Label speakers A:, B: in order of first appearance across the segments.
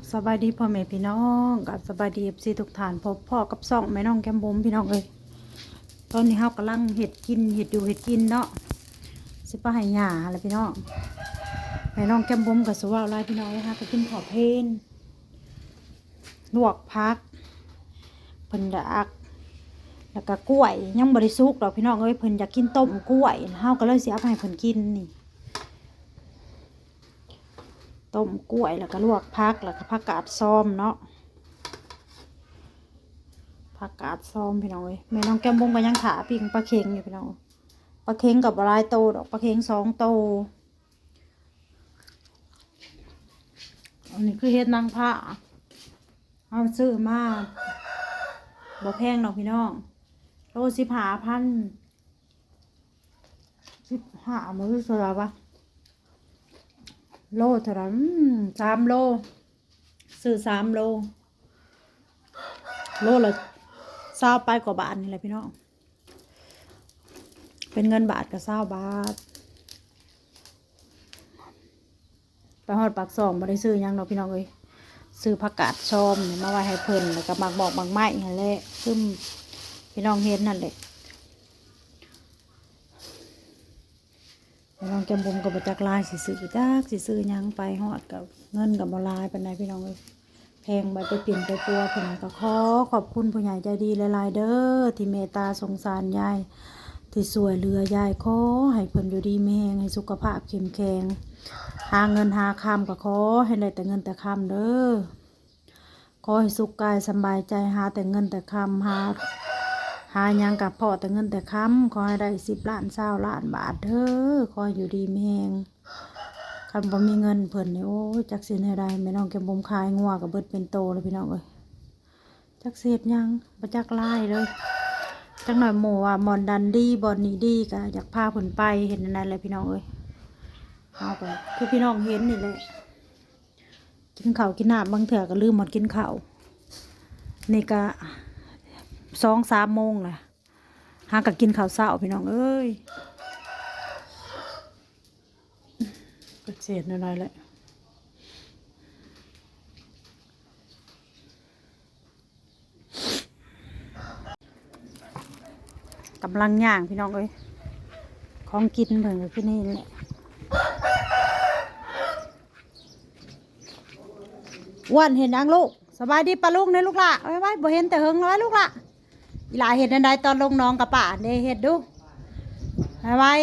A: บสบายดีพ่อแม่พี่น้องกับสบายดีเอฟซีทุกฐานพบพ่อกับซ่องแม่น้องแก้มบุ๋มพี่น้องเอ้ยตอนนี้เฮากำลังเห็ดกินเห็ดอยู่เห็ดกินเนาะสิป้าให้หญ้าอะไรพี่น้องแม่น้องแก้มบุ๋มกับสว่าวลายพี่น้องเลยค่ะไปกินขอเพลนลวกพักเพิ่นดักแล้วก็กล้วยยังบริสุกดอกพี่น้องเอ้ยเพิ่นอยากกินต้มกล้วยเฮาก็เลยสิเอาไปให้เพิ่นกินนี่ ต้มกล้วยแล้วก็ลวกผักแล้วก็ผักกาดซ้อมเนาะผักกาดซ้อมพี่น้องเอ้ยแม่น้องแก้มบุ้งก็ยังขาปิ้งปลาเค็งอยู่พี่น้องปลาเค็งกับปลายโตดอกปลาเค็งสองโตอันนี้คือเฮ็ดนางผ้าเอาซื้อมาบ่แพงดอกพี่น้องโลสิบหาพันสิบห้ามือเสือปะ โลเท่าไหร่สามโล ซื้อสามโล โลละเศร้าไปกว่าบาทนี่แหละพี่น้อง เป็นเงินบาทกับเศร้าบาท ไปหอดปากซองมาได้ซื้อยังเนาะพี่น้องเอ้ยซื้อผักกาดชอมมาไว้ให้เพิ่นแล้วก็มักบอกมักไม้นั่นแหละซึ่งพี่น้องเห็นนั่นแหละ น้องแกมบุมกับบจักลายสิซื้อจักสิซื้อยังไปหอดกับเงินกับบลายเป็นไดพี่น้องเอ้ยแพงใบไปเปลี่ยนไปปัวเพิ่นก็ขอขอบคุณผู้ใหญ่ใจดีหลายๆเด้อที่เมตตาสงสารยายที่สวยเรือยายขอให้เพิ่นอยู่ดีมีแรงให้สุขภาพเข้มแข็งหาเงินหาคำก็ขอให้ได้แต่เงินแต่คำเด้อขอให้สุขกายสบายใจหาแต่เงินแต่คำหา หายังกับพ่อแต่เงินแต่ค้ำขอให้ได้สิบล้านเศร้าล้านบาทเด้อขอให้อยู่ดีแหงคันบ่มีเงินเพิ่นนี่โอ้ยจักสิให้ได้แม่น้องแกบมขายงัวกับเบิดเป็นโตเลยพี่น้องเอ้ยจักเสียดยังบ่จักไล่เลยจักหน่อยหมู่ว่ามอนดันดีบอนนี้ดีก็อยากพาเพิ่นไปเห็นอันนั้นแหละพี่น้องเอ้ยเอาไปคือพี่น้องเห็นนี่แหละกินข้าวกินน้ำบางเถื่อก็ลืมหมดกินข้าวนี่ก็ สองสามโมงแหละหากับกินข้าวเช้าพี่น้องเอ้ยก็เสียดหน่อยๆแหละกำลังย่างพี่น้องเอ้ยของกินเพิ่งกับที่นี่แหละอ้วนเห็นยังลูกสบายดีปะลูกเนี่ยลูกละไว้ไว้บ่เห็นแต่เฮิงเลยลูกละ อีหลาเห็ดอันใดตอนลงน้องกับป่าเด้เห็ดดูไว้ไว้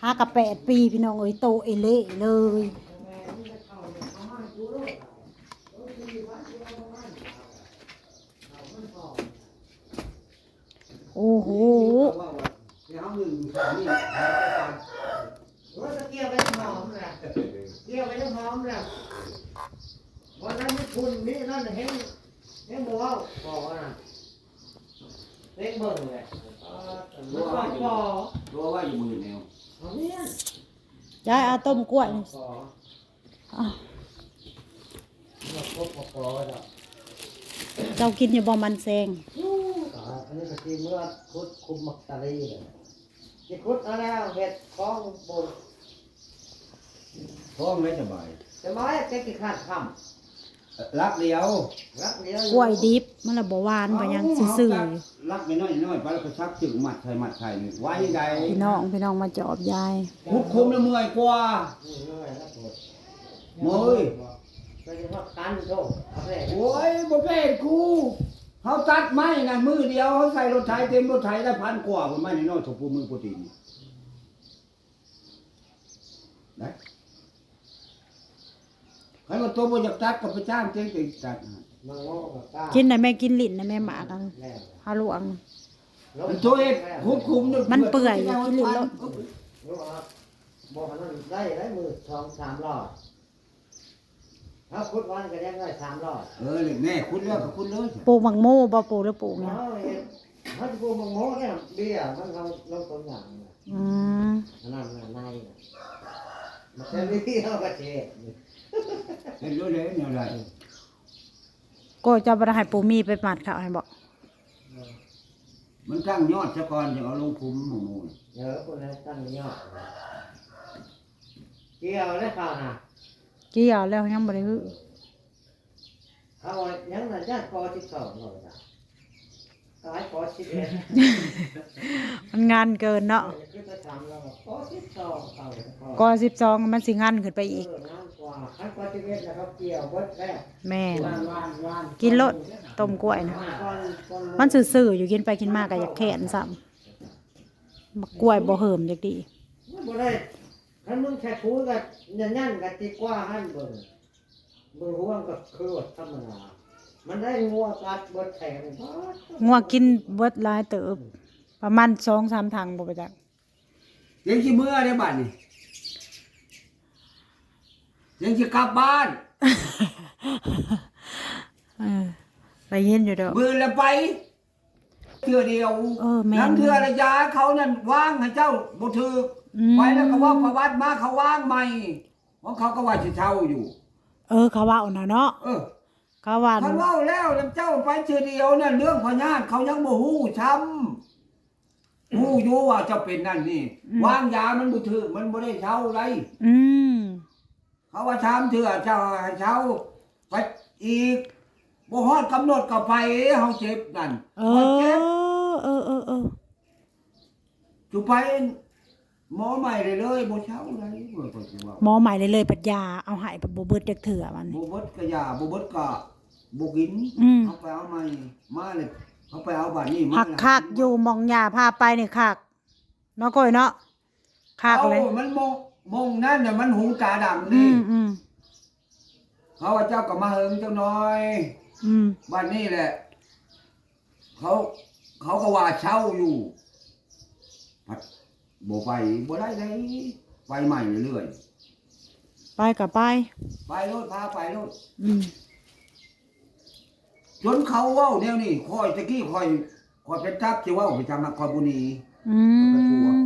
A: ห้ากับแปดปีพี่น้องเอ้ยโตเอเล่เลยโอ้โห
B: เกี่ยวไปหอมนะเกี่ยวไปหอมนะวันนั้นคุณมีนั่นเห็นเห็นบัวบอกว่าน่ะ เล็กเบิ่งเลยมันก็พอ
C: รู้ว่าอยู่มือแนว
B: เอาเนี่ย
A: ยายเอาต้มกล้วยนี่
B: พอ
A: อะ
B: มาพบพอแล้ว
A: เจ้ากินอยู่บ่มันแซง
B: อันนี้ก็คือเมื่อคุดคุมมักตะลีเลยที่คุดเอาแล้วเห็ดคล้องบน
C: ท้องไม่สบาย
B: จะมาให้เจ๊กี่ขาดค
C: รักเดียวำ
B: รักเดียว
A: กล้วยดิบมันละบ่หวานบ่หยังซื่อ
C: รักไม่น้อยน้อยไปแล้วก็ชักจึงหมัดไทยหมัดไทยนี่ไว้ใด
A: ๆพี่น้องพี่น้องมาจอบยาย
C: คุกคุมแล้วเมื่อยกว่า
B: นี่เลยนะปวด
C: เมื่อย
B: ก็จะว่ากันโตเอาไป
C: โอ้ยบ่เพศกูเขาตัดไม้นะมือเดียวเขาใส่รถไถเต็มรถไถได้พันกว่าคนไม้น้อยๆถูกปูมือปกตินี่นะ ใครมาตัวบ่อยากตัดก็ไปจ้างเจ๊งไปตัด
B: มังโง่กับก้า
A: กินได้แม่กินลิ้นได้แม่หมากัน
B: แล้ว
A: ฮาลวง
C: มันตัวเอ็ดคุมคุม
A: มันเปื่อยอยู่ที่ลิ้นรถ
B: รู้ว่าบอกว่านั่นได้ได้มือสองสามรอบถ้าคุดวันก็ยังได้สามรอบ
C: เออแน่คุณแล้วก็คุณเลย
A: ปลูกมังโม่บ่ปลูกหรือปลูกเนี่ย
B: เอาเห็นถ้าจะพูดมังโง่เนี่ยเบี้ยมันเราเราตัวอย่างเนี่ย
A: อืม
B: อันนั่นน่ะในน่ะมันจะมีเอากระเจี๊ยบ
C: เห็นด้วยเลยเนี่ยอะไร
A: ก็จะบ่ได้ให้ปูมีไปหมัดข้าวให้บอก
C: มันตั้งยอดซะก่อนจะเอาลงภูมิหมู่
B: เดี๋ยวคนนั้นตั้งยอดเกี่ยวได้ข่าวนะ
A: เกี่ยวแล้วยังบ่ได้ฮือ
B: เขาว่ายังนั่นย่านกอสิบสองเลยจ้ะ กายกอสิบเอ็ด
A: มันงานเกินเนาะ
B: คือไปทำแล้วก็กอสิบสองเขา
A: ก็สิบสองมันสิงานขึ้นไปอีก
B: เงานกว่าคันกอสิบเอ็ดแล้วเขาเกี่ยวเบิดแล้ว
A: แม่น
B: วานวานวาน
A: กินรสต้มกล้วยนะ
B: วานก้อนก้อน
A: มันซื่อๆอยู่กินไปกินมาก็อยากแขนซ้ำบักกล้วยบ่เหิมจักดี
B: บ่ได้คันมึงแค่พูดกับยันยันกับตีกว่าหันเบิ่งเบิ่งห่วงก็คือว่าธรรมดา มันได้งัวกัดเบิดแทงบ่
A: งัวกินเบิดหลายเติบ ประมาณ2-3ถังบ่ไปจัก
C: ยังสิเมื่อได้บัดนี่ยังสิกลับบ้าน
A: เออไปเย็นอยู่เด้อ
C: มือละไปเทื่อเดียว
A: เออแม่น
C: น้ำเทื่อระยาเขานั่นว่างให้เจ้าบ่ถืออ
A: ม
C: ไปแล้วก็ว่าประวัติมาเขาว่างใหม่เพราะเขาก็ว่าสิเช่าอยู่
A: เออเขาว่าเอาน่ะเนาะ
C: เออ
A: เขาว่า
C: เขาเว้าแล้วแล้วเจ้าไปเทื่อเดียวนั่นเรื่องพญาติเขายังบ่ฮู้ช้ำฮู้อยู่ว่าเจะเป็นนั่นนี่วางยามันบ่ถือมันบ่ได้เช่าไร
A: อืม
C: เขาว่าช้ำเถื่อเจ้าให้เช่าไปอีกบ่ฮอดกำหนดก็ไปเฮาเจ็บนั่น
A: เอ
C: พเจ็บ
A: อเออเออเออ
C: จุไปหมอใหม่เลยเลยบ่เช่าไรเมื่อก่อนสิว่า
A: หมอใหม่เลยเลยปัญญาเอาใหายแบบบ่เบิดจักเถื่อมัน
C: บ่เบิดก็ยาบ่เบิดก็ บ่กิน
A: อืม
C: เอาไปเอาใหม่มาเลยเอาไปเอาบัดนี้มา
A: หักคักอยู่หมองยาพาไปนี่คักเนาะก้อยเนาะคักเลย
C: อามันมองมองนั่นน่ะมันหูตาดำ
A: อื
C: นี่
A: มอืม
C: เขาว่าเจ้าก็มาเฮิงเจ้าน้อย
A: อืม
C: บัดนี้แหละ เขาเขาก็ว่าเช่าอยู่พัดบ่ไปบ่ได้เลยไปใหม่เรื่อย
A: ไปกับไป
C: ๆไปรถพาไปรถ
A: อืม
C: จนเขาเว้าแนวนี้คอยตะกี้คอยคอยเป็นจับสิเว้าไปทำมาคอยบุนี
A: อืม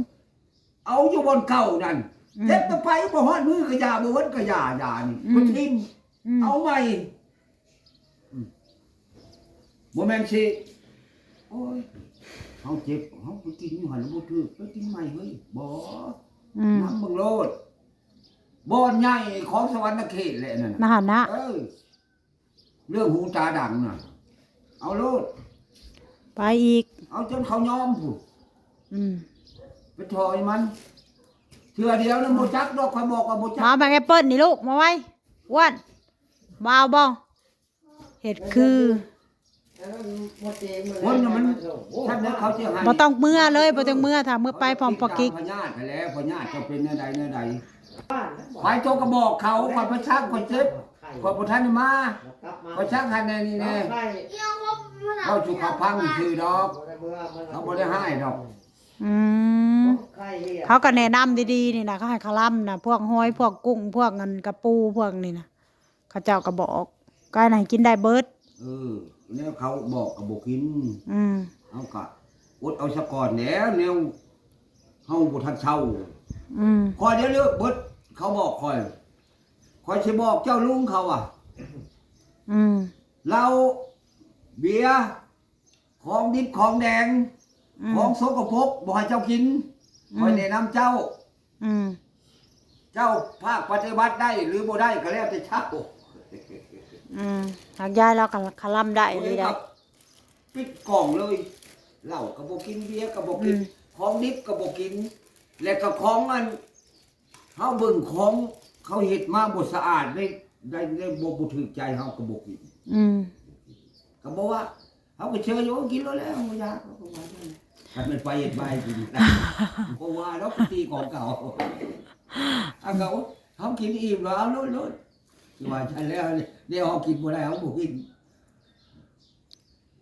C: เอาอยู่บนเก่านั่น
A: อืม
C: เจ็บตะไปบ่ฮอดมือกระยาบ่เวินกระยายานี่
A: อืม
C: บ่ทิ่ม
A: อืม
C: เอาใหม่อืมบ่แม่นสิโอ้ยเฮาเจ็บเฮาไปกินอยู่หั่นบ่ถูกไปกินใหม่เฮ้ยบ่
A: อืม
C: น้ำเบิ่งโลดบ่อนใหญ่ของสวรรค์เขตแหละนั่น
A: นะ
C: น่ะ
A: หันนะ
C: เออเรื่องหูตาดังน่ะ เอาโลด
A: ไปอีก
C: เอาจนเขายอมผู้
A: อืม
C: ไปถอยมันเถื่อเดียวนะโมจักดอกคอยบอกว่าโมจัก
A: มาแบงแอปเปิ้ลนี่ลูกมาไว้อ้วนมาเอาบ่เห็ดคือ
C: คนน่ะมันท่านนั้นเขาเสียหาย
A: บ่ต้องเมื่อเลยบ่ต้องเมื่อถ้าเมื่อไปพร้อมปอกิก
C: พญาติไปแล้วพญาติเจะเป็นเนื้อใดเนื้อใด ไปโจกกระบอกเขาคอยประชักคอยเจ็บคอยประทันมาประชักทันแน่นี่แน่เขาจุกเขาพังชื่อดอก เขาบ่ได้ให้ดอก
A: อืมเขาก็แนะนำดีๆนี่นะเขาให้คาล่ำนะพวกหอยพวกกุ้งพวกเงินกระปูพวกนี่นะเขาเจ้าก็บอกกายไหนกินได้เบิด
C: เออแล้วเขาบอกกับบอกกิน
A: อืม
C: เอากะอดเอาสะก่อนแหล้วแนวเฮาบ่ทันเช่า
A: อืม
C: คอยเดี๋ยวเลือกเบิด เขาบอกคอยคอยสิบอกเจ้าลุงเขาอะ
A: อืม
C: เราเบียร์ของดิบของแดง
A: อืม
C: ของสกปรกบ่ให้เจ้ากิน
A: อืม
C: คอยแนะนำเจ้า
A: อืม
C: เจ้าภาคปฏิบัติได้หรือบ่ได้ก็แล้วแต่เจ้า
A: อืมหากยายเราก็คาล่ำได้ดีได้
C: ครับปิดกล่องเลยเหล้าก็บ่กินเบียร์ก็บ่กิน
A: อืม
C: ของดิบก็บ่กิน แล้วก็ของอัน เฮาเบิ่งของเขาเฮ็ดมาบ่สะอาดได้ได้ได้บ่บ่ถูกใจเฮาก็บ่กิน
A: อืม
C: ก็บอกว่าเขาก็เชื่ออยู่ว่ากินแล้วแล้วไม่ยากเขาก็ว่าอย่างนั้นถ้ามันไปเห็นไปกินได้เพราะว่าเราก็ตีของเก่าเอาเขาเขากินอิ่มแล้วเอาลุ้นลุ้นที่ว่าใช่แล้วเดี๋ยวเขากินบ่ได้เขาบอกกิน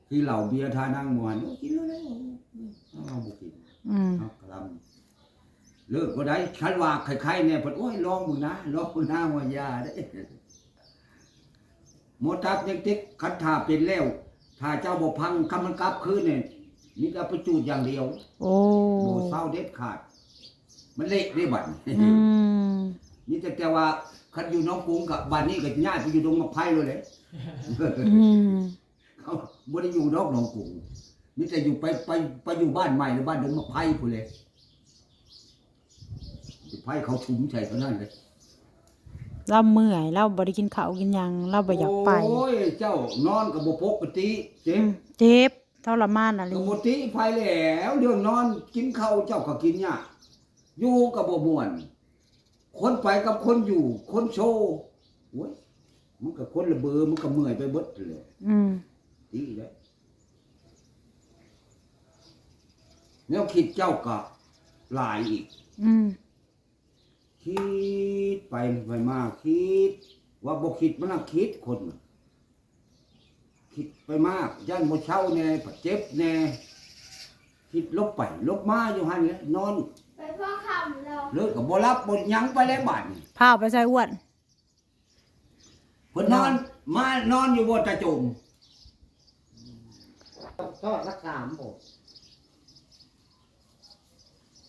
C: ที่เหล่าเบียร์ทานั่งมวนกินแล้วแล้วเขาบอกกิน
A: อืม
C: เขากลำ เลิกก็ได้ฉันว่าใครๆเนี่ยเพิ่นโอ้ยลองมึงนะลองมึงนะว่ายาได้หมดตับยังติ๊กคันท่าเป็นแล้วถ้าเจ้าบ่พังคำมันกลับคืนเนี่ยนี่ก็ไปจูดอย่างเดียว
A: โอ้
C: โบเศร้าเด็ดขาด มันเละได้บัด
A: อืม
C: นี่แต่แต่ว่าคันอยู่น้องกรุงกับบัดนี้ก็ย้ายไปอยู่ดงมะไผ่เลยเลย
A: อืม
C: เขาบ่ได้อยู่นอกหนองกรุงนี่แต่อยู่ไปไปไปอยู่บ้านใหม่หรือบ้านดงมะไผ่พุ่นเลย ไผ่เขาชุมใส่เท่านั้นเลย
A: เราเมื่อยเราบ่ได้กินข้าวกินหยังเราบ่อยากไป
C: โอ้ยเจ้านอนกับบ่ปกติเจ็
A: อื
C: บ
A: มเจ็บทรมานอะไร
C: กับบ่ติไปแล้วเรื่องนอนกินข้าวเจ้าก็กินยากอยู่กับบ่ม่วน คนไปกับคนอยู่ คนโชว์โอ้ยมันก็คนละเบอร์มันก็เมื่อยไปเบิดเลย
A: อืม
C: ดีแล้วแนวคิดเจ้าก็หลายอีก
A: อืม
C: คิดไปไปมาคิด ว่าบ่คิดมันน่ะคิดคนน่ะคิดไปมากย่านบ่เช่าแน่ปัดเจ็บแน่คิดลบไปลบมาอยู่หั่นแหละนอน
D: ไปพ่อคำเรา
C: เลิกก็บ่รับบ่หยังไปแล้วบาดนี้
A: พาไปใส่อ้วน
C: เพิ่นนอนมานอนอยู่บ่ตะจม
B: ทอดรักสามผม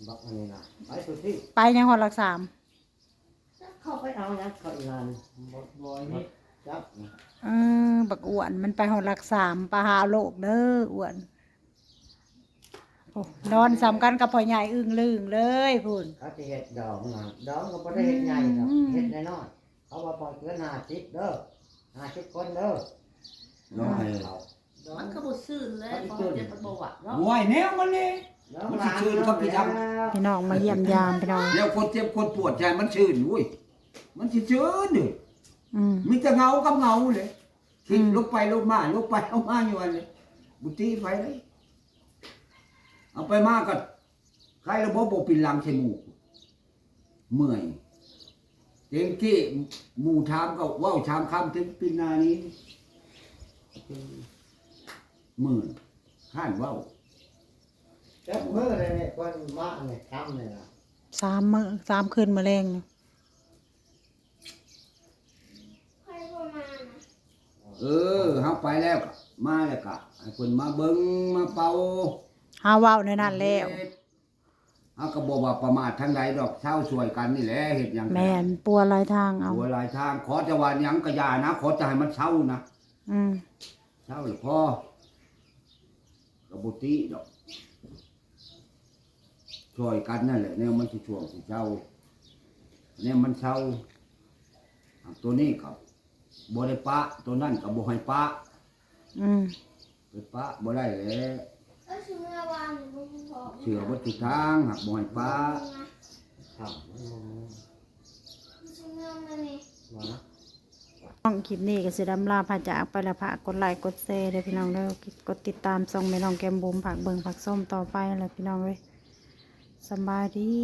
B: บอกอันนี้นะไปสุดที่
A: ไปยังหอดหลักสาม
B: เข้า ไปเอานะเขาอีกนานบดบอยนี่จับนะ
A: เออบักอ้วนมันไปหอดหลักสามปลาหาโลกเด้ออ้วนโอ้นอนสำกันกับพ่อใหญ่อึ้งลึงเลยพูน
B: เขาจะเห็ดดองนะดองก็บ่ได้เห็ดใหญ่หรอก
A: อืม
B: เห็ดน้อยๆเขาว่าปล่อยเกินห้าสิบเด้อห้าสิบคนเด้อ
C: น้อย
B: เขาดอง
E: มันก็บ่ซื่นเลยพอเจ็บมันบ่หวัดเนาะ
C: หวยแนวมันนี่
B: ดอง
C: มันสิชื่นครับพี่จัง
A: พี่น้องมาเยี่ยมยามพี่น้อง
C: แล้วคนเจ็บคนปวดใจมันชื่นอุ้ย มันสิชื่นนี่
A: อืม
C: มีแต่เงากับเงาเลยคิด
A: อืม
C: ลุกไปลุกมาลุกไปลุกมาอยู่อันเลยบุตรีไปเลย เอาไปมากก็ใครระบบบบปินหลังใส่หมูกเมื่อยเต็มที่หมู่ถามก็เว้าชามคำถึงปินนานี้หมื่นข้านเว้า
B: จับมือเลยเนี่ยคนมาเนี่ยทำเนี่ยนะ
A: สามมื้อสามคืนมาแรงนี่
D: ใครประมาณนะ
C: เออเฮาไปแล้วก็มาแล้วก็ให้คนมาเบิ่งมาเป่า
A: หาเว้าในนั้นแล้ว
C: เฮาก็บอกว่าประมาททางใดดอกเช่าช่วยกันนี่แหละเฮ็ดหยังก็
A: แม่นปัวหลายทางเอา
C: หัวหลายทางขอจะว่าหยังก็อย่านะขอจะให้มันเช่านะ
A: อืม
C: เช่าหรือพ่อก็บ่ติดอกช่วยกันนั่นแหละแนวมันสิช่วงสิเช่าแนวมันเช่าอันตัวนี้ก็ บ่ได้ปะตัวนั้นก็บ่ให้ปะ
A: อืม
C: ไปปะบ่ได้แหล้ว
D: ก็ชื่อเมื่อวานหนูพอ
C: เชื่อบ่ทุกทางหักบ่ให้ปะ
B: ทำมัน
D: ชื่อเมื่อมาเนี่ย
B: มานะ
A: น้องคลิปนี้ก็สิดำลาพาจากไปและพากกดไลค์กดแชร์เด้อพี่น้องเด้อกดติดตามส่องแม่น้องแก้มบุ๋มผักเบิงผักส้มต่อไปแล้วพี่น้องเว้ยสำบายดี